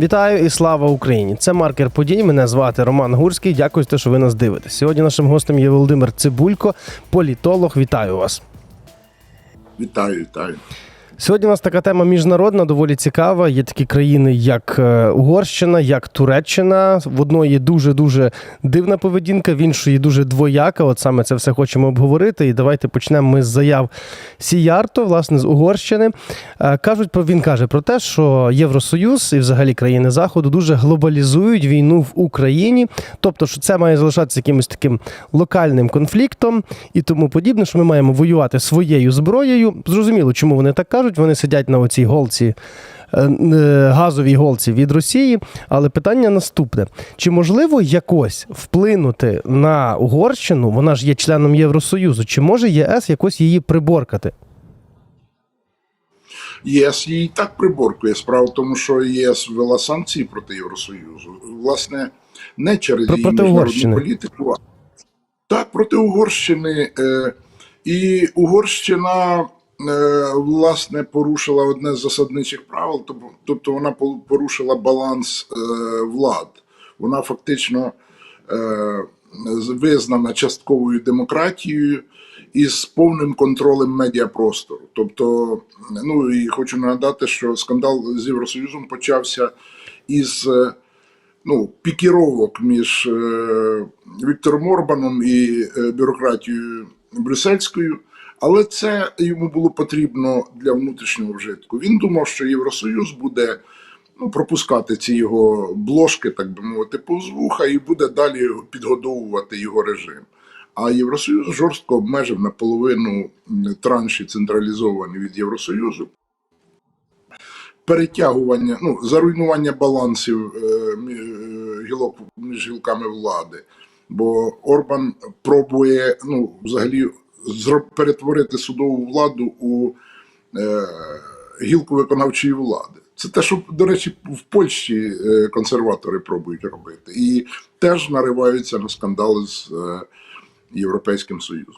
Вітаю і слава Україні! Це маркер подій. Мене звати Роман Гурський. Дякую те, що ви нас дивитесь. Сьогодні нашим гостем є Володимир Цибулько, політолог. Вітаю вас. Вітаю, вітаю. Сьогодні у нас така тема міжнародна, доволі цікава. Є такі країни, як е, Угорщина, як Туреччина. В одної дуже дуже дивна поведінка, в іншої дуже двояка. От саме це все хочемо обговорити. І давайте почнемо ми з заяв Сіярто, власне, з Угорщини. Е, Кажуть про він каже про те, що Євросоюз і взагалі країни Заходу дуже глобалізують війну в Україні. Тобто, що це має залишатися якимось таким локальним конфліктом і тому подібне, що ми маємо воювати своєю зброєю. Зрозуміло, чому вони так кажуть. Вони сидять на оцій голці. е, е, Газовій голці від Росії, але питання наступне: чи можливо якось вплинути на Угорщину? Вона ж є членом Євросоюзу. Чи може ЄС якось її приборкати? ЄС її так приборкує. Справа в тому, що ЄС ввела санкції проти Євросоюзу. Власне, не через Про- її проти міжнародну політику. Так, проти Угорщини. Е, і Угорщина, власне, порушила одне з засадничих правил, тобто вона порушила баланс е, влад. Вона фактично е, визнана частковою демократією із повним контролем медіапростору. Тобто, ну і хочу нагадати, що скандал з Євросоюзом почався із е, ну, пікіровок між е, Віктором Орбаном і е, бюрократією брюссельською. Але це йому було потрібно для внутрішнього вжитку. Він думав, що Євросоюз буде ну, пропускати ці його бложки, так би мовити, повз вуха, і буде далі підгодовувати його режим. А Євросоюз жорстко обмежив наполовину транші централізовані від Євросоюзу. Перетягування, ну, заруйнування балансів е, е, гілок між гілками влади. Бо Орбан пробує ну, взагалі перетворити судову владу у е, гілку виконавчої влади. Це те, що, до речі, в Польщі е, консерватори пробують робити. І теж нариваються на скандали з е, Європейським Союзом.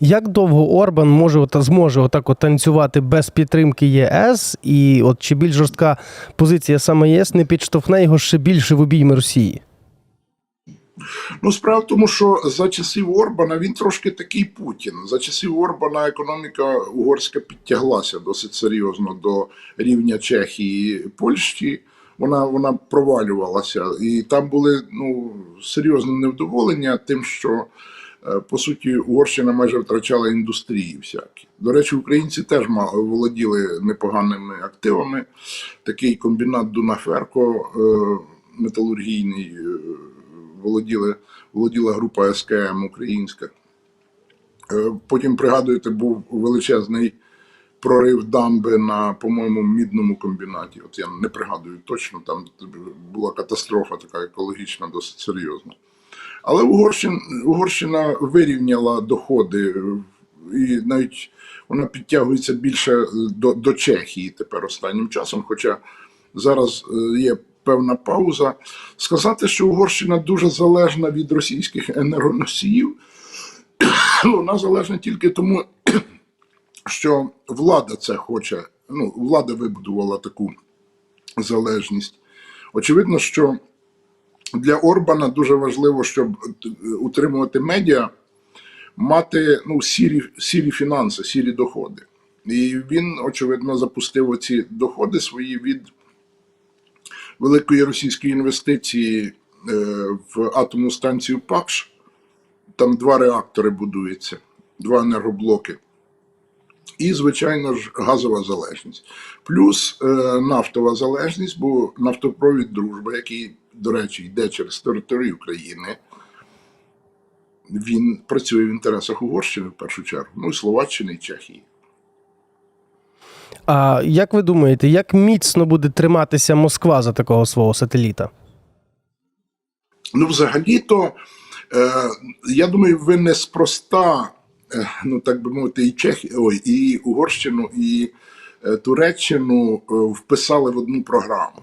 Як довго Орбан може ота зможе отак от танцювати без підтримки ЄС, і от чи більш жорстка позиція саме ЄС не підштовхне його ще більше в обійми Росії? Ну, справа в тому, що за часів Орбана він трошки такий Путін. За часів Орбана економіка угорська підтяглася досить серйозно до рівня Чехії і Польщі. Вона, вона провалювалася, і там були ну, серйозне невдоволення тим, що е, по суті Угорщина майже втрачала індустрії всякі. До речі, українці теж володіли непоганими активами. Такий комбінат Дунаферко е, металургійний. Володіли, володіла група СКМ українська. Е, Потім, пригадуєте, був величезний прорив дамби на, по-моєму, мідному комбінаті. От я не пригадую точно, там була катастрофа така екологічна, досить серйозна. Але Угорщина, Угорщина вирівняла доходи, і навіть вона підтягується більше до, до Чехії тепер останнім часом. Хоча зараз е, є певна пауза. Сказати, що Угорщина дуже залежна від російських енергоносіїв, вона залежна тільки тому, що влада це хоче. Ну, влада вибудувала таку залежність. Очевидно, що для Орбана дуже важливо, щоб е, утримувати медіа, мати ну, сірі, сірі фінанси, сірі доходи. І він, очевидно, запустив оці доходи свої від великої російської інвестиції е, в атомну станцію ПАКШ. Там два реактори будуються, два енергоблоки. І, звичайно ж, газова залежність. Плюс е, нафтова залежність, бо нафтопровід дружба, який, до речі, йде через територію України, він працює в інтересах Угорщини в першу чергу, ну і Словаччини і Чехії. А як ви думаєте, як міцно буде триматися Москва за такого свого сателіта? Ну, взагалі-то, е, я думаю, ви неспроста, е, ну так би мовити, і Чехі, ой, і Угорщину, і е, Туреччину е, вписали в одну програму.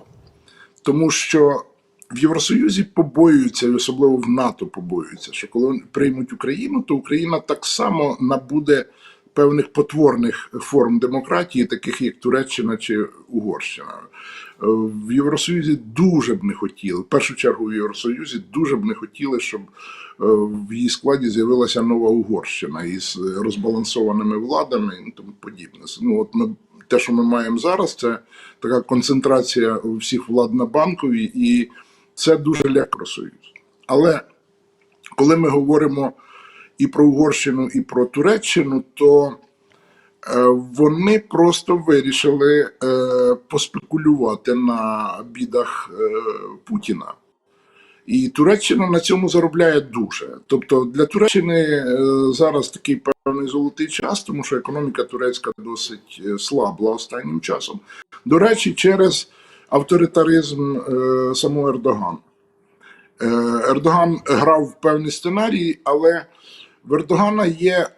Тому що в Євросоюзі побоюються, і особливо в НАТО побоюються, що коли приймуть Україну, то Україна так само набуде певних потворних форм демократії, таких як Туреччина чи Угорщина. Е, В Євросоюзі дуже б не хотіли, в першу чергу в Євросоюзі дуже б не хотіли, щоб е, в її складі з'явилася нова Угорщина із розбалансованими владами і тому подібне. Ну, от ми, те, що ми маємо зараз, це така концентрація всіх влад на банковій, і це дуже лякає Євросоюз. Але коли ми говоримо і про Угорщину, і про Туреччину, то е, вони просто вирішили е, поспекулювати на бідах е, Путіна. І Туреччина на цьому заробляє дуже. Тобто для Туреччини зараз такий певний золотий час, тому що економіка турецька досить слабла останнім часом. До речі, через авторитаризм самого Ердогана. Ердоган грав в певні сценарії, але в Ердогана є е,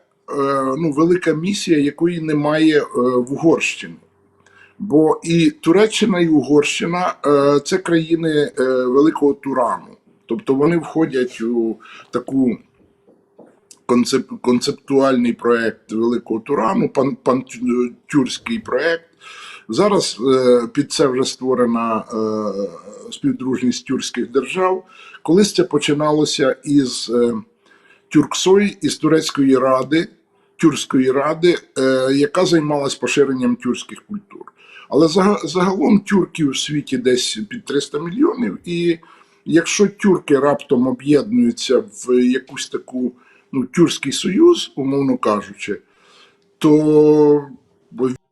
ну, велика місія, якої немає е, в Угорщині. Бо і Туреччина, і Угорщина е, це країни Великого Турану. Тобто вони входять у таку концеп, концептуальний проект Великого Турану, пан, пантюркський проект. Зараз під це вже створена співдружність тюркських держав. Колись це починалося із Тюрксой, із Турецької ради, Тюркської ради, е, яка займалась поширенням тюркських культур. Але загалом тюрків в світі десь під 300 мільйонів, і якщо тюрки раптом об'єднуються в якусь таку ну, тюркський союз, умовно кажучи, то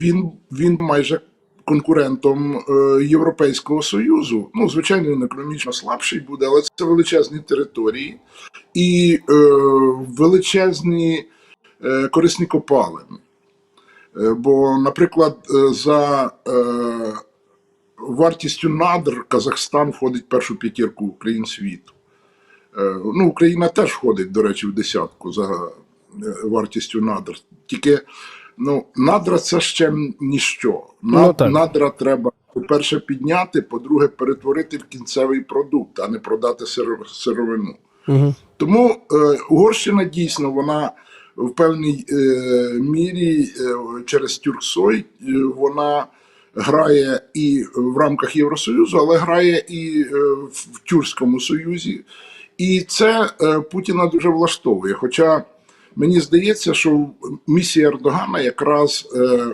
він, він майже конкурентом е, Європейського Союзу. Ну, звичайно, він економічно слабший буде, але це величезні території і е, величезні е, корисні копалини. Е, Бо, наприклад, е, за е, вартістю надр Казахстан входить в першу п'ятірку країн світу. Е, Ну, Україна теж входить, до речі, в десятку за е, вартістю надр. Тільки ну, надра це ще ніщо. Ну, Над, так. надра треба, по-перше, підняти, по-друге, перетворити в кінцевий продукт, а не продати сиро- сировину. Угу. Тому е, Угорщина дійсно вона в певній е, мірі е, через Тюрксой е, вона грає і в рамках Євросоюзу, але грає і е, в, Тюркському Союзі. І це е, Путіна дуже влаштовує. Хоча мені здається, що місія Ердогана якраз е,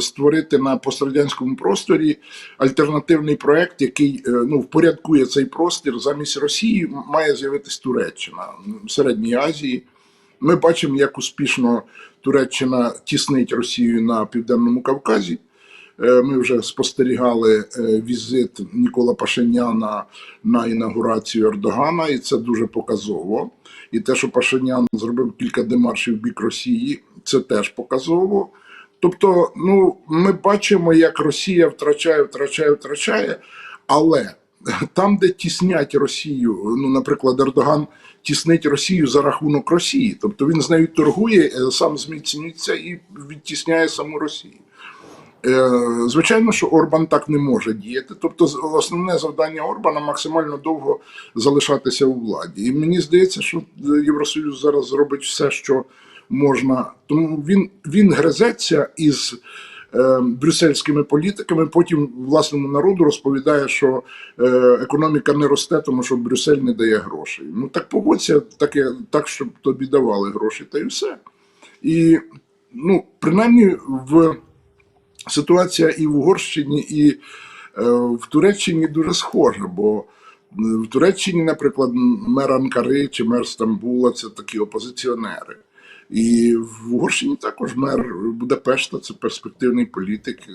створити на пострадянському просторі альтернативний проект, який е, ну, впорядкує цей простір замість Росії, має з'явитись Туреччина в Середній Азії. Ми бачимо, як успішно Туреччина тіснить Росію на південному Кавказі. Е, Ми вже спостерігали е, візит Нікола Пашиняна на інаугурацію Ердогана, і це дуже показово. І те, що Пашинян зробив кілька демаршів в бік Росії, це теж показово. Тобто, ну, ми бачимо, як Росія втрачає, втрачає, втрачає, але там, де тіснять Росію, ну, наприклад, Ердоган тіснить Росію за рахунок Росії, тобто він з нею торгує, е, сам зміцнюється і відтісняє саму Росію. Е, Звичайно, що Орбан так не може діяти. Тобто, основне завдання Орбана максимально довго залишатися у владі. І мені здається, що Євросоюз зараз зробить все, що можна. Тому він, він гризеться із е, брюссельськими політиками. Потім власному народу розповідає, що е, економіка не росте, тому що Брюссель не дає грошей. Ну так погодься, так, так щоб тобі давали гроші, та й все. І ну, принаймні в ситуація і в Угорщині, і е, в Туреччині дуже схожа, бо в Туреччині, наприклад, мер Анкари чи мер Стамбула це такі опозиціонери. І в Угорщині також мер Будапешта це перспективний політик. Е,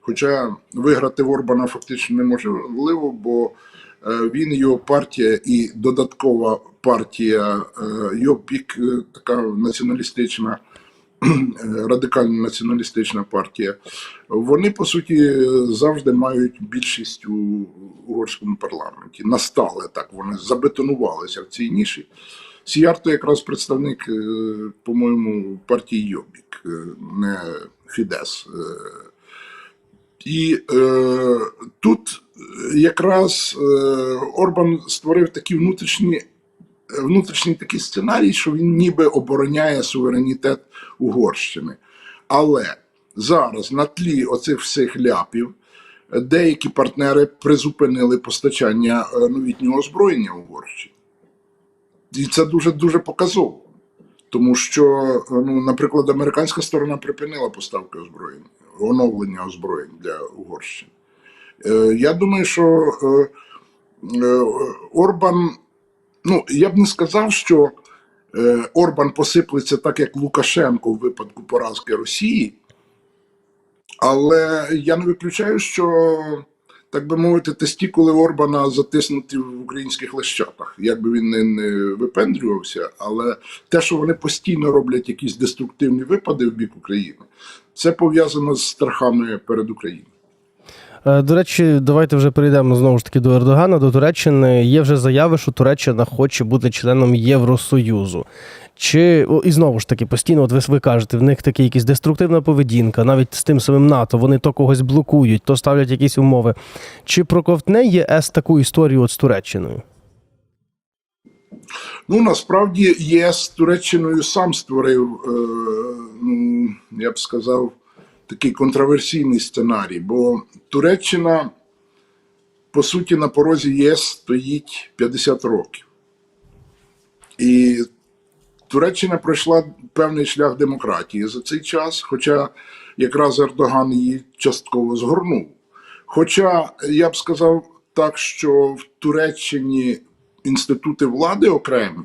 Хоча виграти в Орбана фактично неможливо, бо е, він, його партія і додаткова партія його Йопік, е, така націоналістична, радикально націоналістична партія, вони по суті завжди мають більшість у угорському парламенті. Настали так, вони забетонувалися в цій ніші. Сіярто якраз представник, е, по-моєму, партії Йобік, е, не Фідес. Е, І е, тут якраз е, Орбан створив такі внутрішні внутрішній такий сценарій, що він ніби обороняє суверенітет Угорщини. Але зараз на тлі оцих всіх ляпів деякі партнери призупинили постачання е, новітнього озброєння Угорщині. І це дуже дуже показово. Тому що, е, ну, наприклад, американська сторона припинила поставки озброєнь, оновлення озброєнь для Угорщини. Е, Я думаю, що е, е, Орбан, ну я б не сказав, що е, Орбан посиплеться так, як Лукашенко в випадку поразки Росії, але я не виключаю, що, так би мовити, тестікули Орбана затиснуті в українських лещатах. Як би він не, не випендрювався, але те, що вони постійно роблять якісь деструктивні випади в бік України, це пов'язано з страхами перед Україною. Е, До речі, давайте вже перейдемо знову ж таки до Ердогана, до Туреччини. Є вже заяви, що Туреччина хоче бути членом Євросоюзу. Чи і знову ж таки постійно, от ви, ви кажете, в них такі якісь деструктивна поведінка, навіть з тим самим НАТО, вони то когось блокують, то ставлять якісь умови. Чи проковтне ЄС таку історію от з Туреччиною? Ну насправді ЄС Туреччиною сам створив, е, ну я б сказав, такий контроверсійний сценарій, бо Туреччина, по суті, на порозі ЄС стоїть 50 років. І Туреччина пройшла певний шлях демократії за цей час, хоча якраз Ердоган її частково згорнув. Хоча я б сказав так, що в Туреччині інститути влади окремі,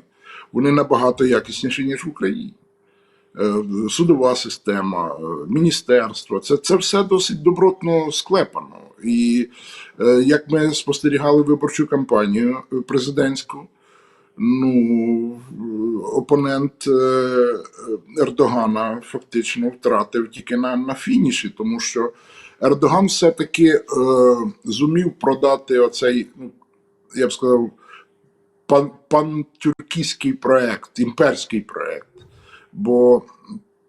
вони набагато якісніші, ніж в Україні. Е, Судова система, е, міністерство це, це все досить добротно склепано. І е, як ми спостерігали виборчу кампанію президентську, ну, опонент Ердогана фактично втратив тільки на, на фініші, тому що Ердоган все-таки е, зумів продати оцей, ну, я б сказав, пан, пантюркійський проект, імперський проект. Бо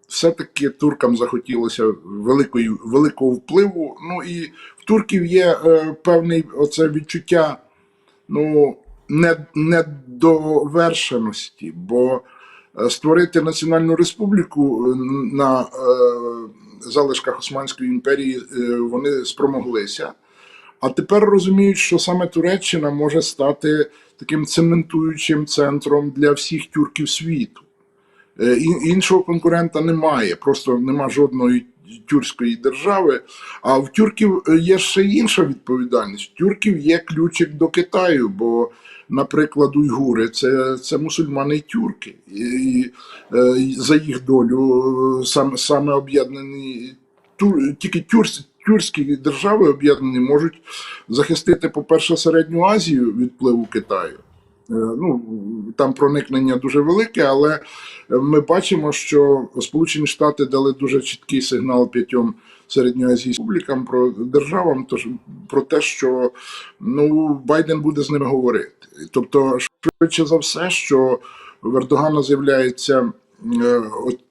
все-таки туркам захотілося великої, великого впливу. Ну і в турків є е, певне оце відчуття ну, недовершеності, бо е, створити національну республіку е, на е, залишках Османської імперії е, вони спромоглися. А тепер розуміють, що саме Туреччина може стати таким цементуючим центром для всіх тюрків світу. Е, Іншого конкурента немає, просто нема жодної тюркської держави. А в тюрків е, є ще інша відповідальність. В тюрків є ключик до Китаю, бо, наприклад, уйгури це, це мусульмани тюрки. І, і, е, і за їх долю е, саме, об'єднані тур, тільки тюркські. Тюркські держави об'єднані можуть захистити, по-перше, середню Азію від впливу Китаю. Е, Ну там проникнення дуже велике, але ми бачимо, що Сполучені Штати дали дуже чіткий сигнал п'ятьом середньоазійським республікам про державам, тож про те, що ну Байден буде з ними говорити. Тобто, швидше за все, що в Ердогана з'являється е,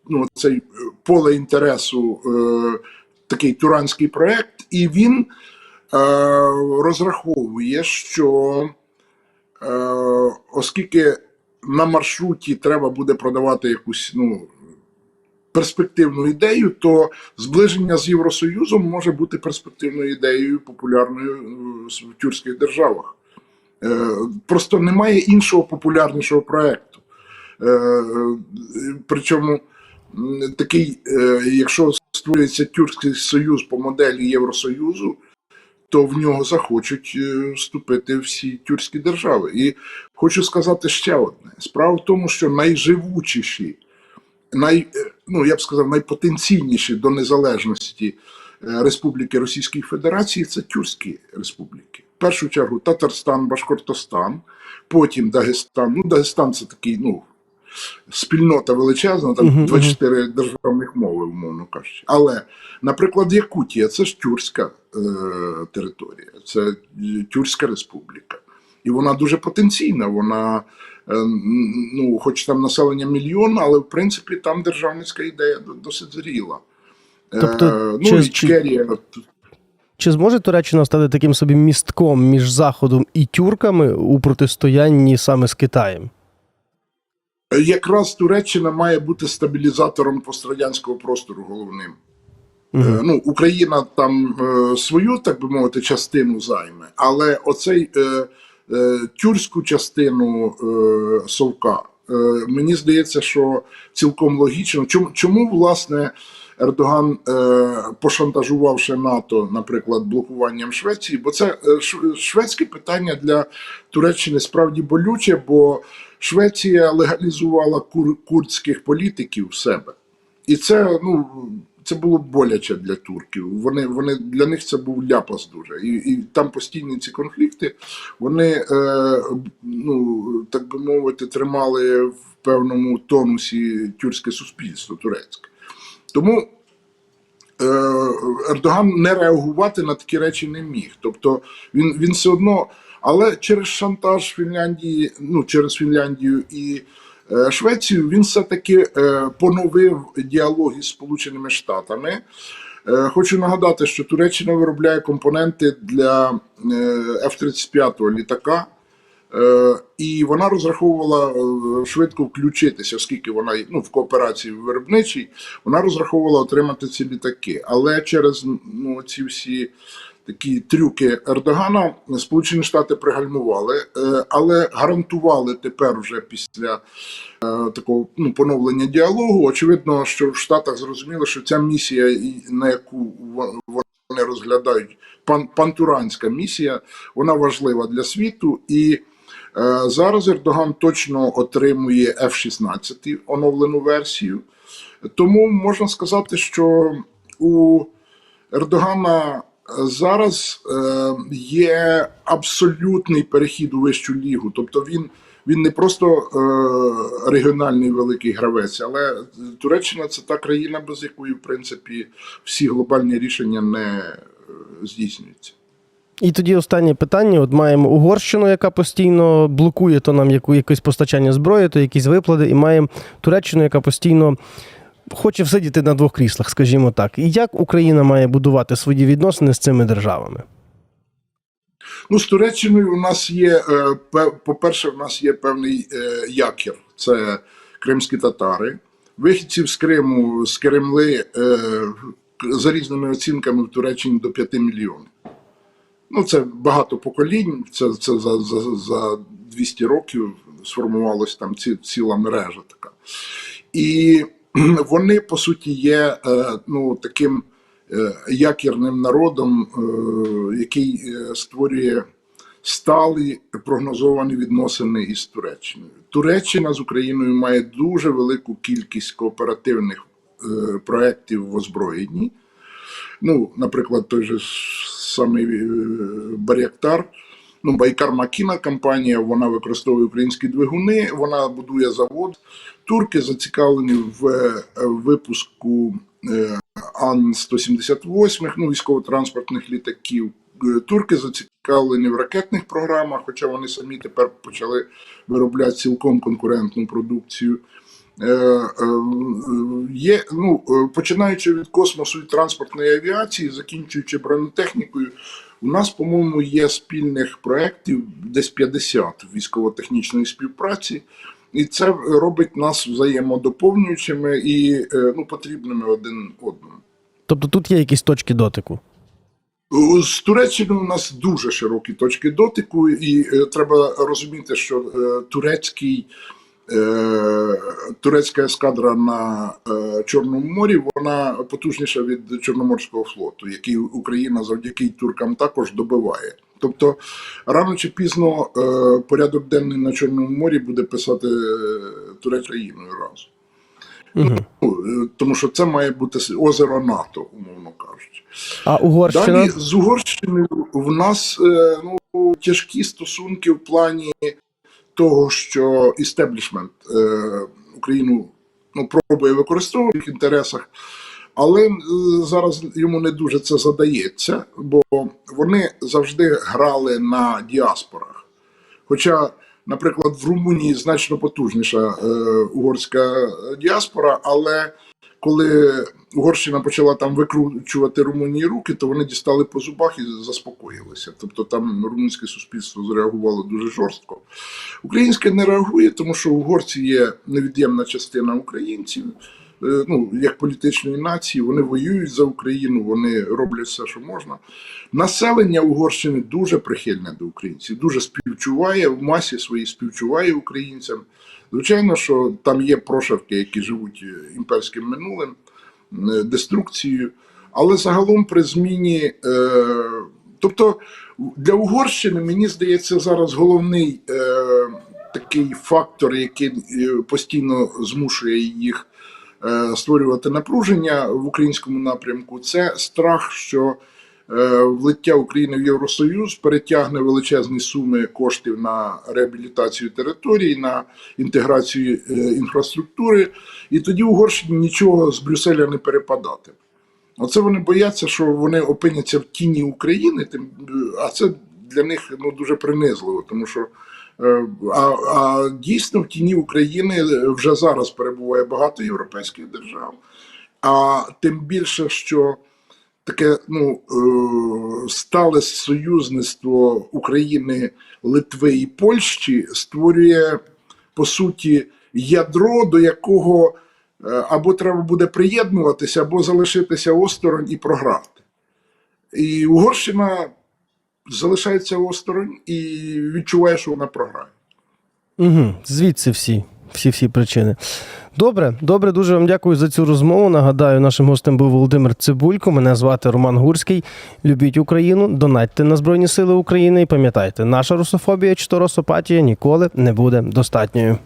ну, цей поле інтересу, е, такий туранський проект, і він розраховує, що оскільки на маршруті треба буде продавати якусь ну, перспективну ідею, то зближення з Євросоюзом може бути перспективною ідеєю, популярною е, в тюркських державах. Е, Просто немає іншого популярнішого проекту. Е, е, Причому такий, е, якщо створюється Тюркський союз по моделі Євросоюзу, то в нього захочуть е, вступити всі тюркські держави. І хочу сказати ще одне: справа в тому, що найживучіші, най, е, ну я б сказав, найпотенційніші до незалежності е, Республіки Російської Федерації це тюркські республіки. В першу чергу Татарстан, Башкортостан, потім Дагестан. Ну, Дагестан це такий, ну. Спільнота величезна, там Мгм, мгм. 24 державних мови, умовно кажучи. Але, наприклад, Якутія це ж тюркська е, територія, це Тюркська республіка. І вона дуже потенційна. Вона, е, ну, хоч там населення мільйон, але в принципі там державницька ідея досить зріла. Е, Тобто, ну, чи- і Чкерія, Чи зможе Туреччина стати таким собі містком між Заходом і тюрками у протистоянні саме з Китаєм? Якраз Туреччина має бути стабілізатором пострадянського простору головним. Е, Ну, Україна там е, свою, так би мовити, частину займе, але оцей е, е, тюркську частину е, совка, е, мені здається, що цілком логічно. Чому, чому власне Ердоган е, пошантажувавши НАТО, наприклад, блокуванням Швеції? Бо це е, шведське питання для Туреччини справді болюче, бо Швеція легалізувала кур, курдських політиків в себе. І це ну це було боляче для турків. Вони вони для них це був ляпас дуже. І, і там постійні ці конфлікти. Вони е, ну так би мовити, тримали в певному тонусі тюркське суспільство турецьке. Тому е, Ердоган не реагувати на такі речі не міг. Тобто він, він все одно, але через шантаж Фінляндії, ну через Фінляндію і е, Швецію, він все-таки е, поновив діалог із Сполученими Штатами. Е, Хочу нагадати, що Туреччина виробляє компоненти для е, F-35 літака. І вона розраховувала швидко включитися, оскільки вона ну, в кооперації виробничій, вона розраховувала отримати ці літаки. Але через ну, ці всі такі трюки Ердогана Сполучені Штати пригальмували, е, але гарантували тепер, вже після е, такого ну, поновлення діалогу. Очевидно, що в Штатах зрозуміло, що ця місія, на яку вони розглядають, пан, пантуранська місія, вона важлива для світу і. Е, Зараз Ердоган точно отримує F-16 оновлену версію. Тому можна сказати, що у Ердогана зараз е, є абсолютний перехід у вищу лігу. Тобто він, він не просто е, регіональний великий гравець, але Туреччина це та країна, без якої, в принципі, всі глобальні рішення не е, здійснюються. І тоді останнє питання: от маємо Угорщину, яка постійно блокує то нам яку, якесь постачання зброї, то якісь виплати, і маємо Туреччину, яка постійно хоче всидіти на двох кріслах, скажімо так. І як Україна має будувати свої відносини з цими державами? Ну, з Туреччиною у нас є, е, по-перше, в нас є певний е, якір. Це кримські татари. Вихідців з Криму, з Кремли, е, за різними оцінками в Туреччині до 5 мільйонів. Ну, це багато поколінь, це, це за, за, за 200 років сформувалась там ці, ціла мережа така. І вони, по суті, є е, ну, таким е, якірним народом, е, який створює сталі прогнозовані відносини із Туреччиною. Туреччина з Україною має дуже велику кількість кооперативних проєктів в озброєнні. Ну, наприклад, той же самий Баряктар. Ну, Байкар Макіна компанія, вона використовує українські двигуни, вона будує завод. Турки зацікавлені в е, випуску е, Ан-178, ну, військово-транспортних літаків. Е, Турки зацікавлені в ракетних програмах, хоча вони самі тепер почали виробляти цілком конкурентну продукцію. Є, ну, починаючи від космосу і транспортної авіації, закінчуючи бронетехнікою, у нас, по-моєму, є спільних проєктів десь 50 військово-технічної співпраці, і це робить нас взаємодоповнюючими і е, ну, потрібними один одному. Тобто тут є якісь точки дотику. З Туреччиною у нас дуже широкі точки дотику, і е, треба розуміти, що е, турецький, е, турецька ескадра на е, Чорному морі вона потужніша від Чорноморського флоту, який Україна завдяки туркам також добиває. Тобто рано чи пізно е, порядок денний на Чорному морі буде писати е, Турецькою країною разом. Угу. Ну, е, тому що це має бути озеро НАТО, умовно кажучи. А Угорщина? Далі з Угорщиною в нас е, ну, тяжкі стосунки в плані того, що істеблішмент е, Україну ну, пробує використовувати в їх інтересах, але е, зараз йому не дуже це задається, бо вони завжди грали на діаспорах. Хоча, наприклад, в Румунії значно потужніша е, угорська діаспора, але коли Угорщина почала там викручувати Румунії руки, то вони дістали по зубах і заспокоїлися. Тобто там румунське суспільство зреагувало дуже жорстко. Українське не реагує, тому що угорці є невід'ємна частина українців. Е, Ну, як політичної нації, вони воюють за Україну, вони роблять все, що можна. Населення Угорщини дуже прихильне до українців, дуже співчуває в масі своїй співчуває українцям. Звичайно, що там є прошарки, які живуть е, імперським минулим, е, деструкцією, але загалом при зміні. Тобто для Угорщини, мені здається, зараз головний е, такий фактор, який постійно змушує їх створювати напруження в українському напрямку, це страх, що е, влиття України в Євросоюз перетягне величезні суми коштів на реабілітацію територій, на інтеграцію е, інфраструктури, і тоді Угорщині нічого з Брюсселя не перепадати. Оце вони бояться, що вони опиняться в тіні України, а це для них ну, дуже принизливо, тому що е, а, а дійсно в тіні України вже зараз перебуває багато європейських держав. А тим більше, що таке ну, е, стале союзництво України, Литви і Польщі створює по суті ядро, до якого е, або треба буде приєднуватися, або залишитися осторонь і програти. І Угорщина залишається осторонь і відчуває, що вона програє. Угу. Звідси всі. Всі всі причини. Добре, добре, дуже вам дякую за цю розмову. Нагадаю, нашим гостем був Володимир Цибулько. Мене звати Роман Гурський. Любіть Україну, донатьте на Збройні Сили України і пам'ятайте, наша русофобія чи то росопатія ніколи не буде достатньою.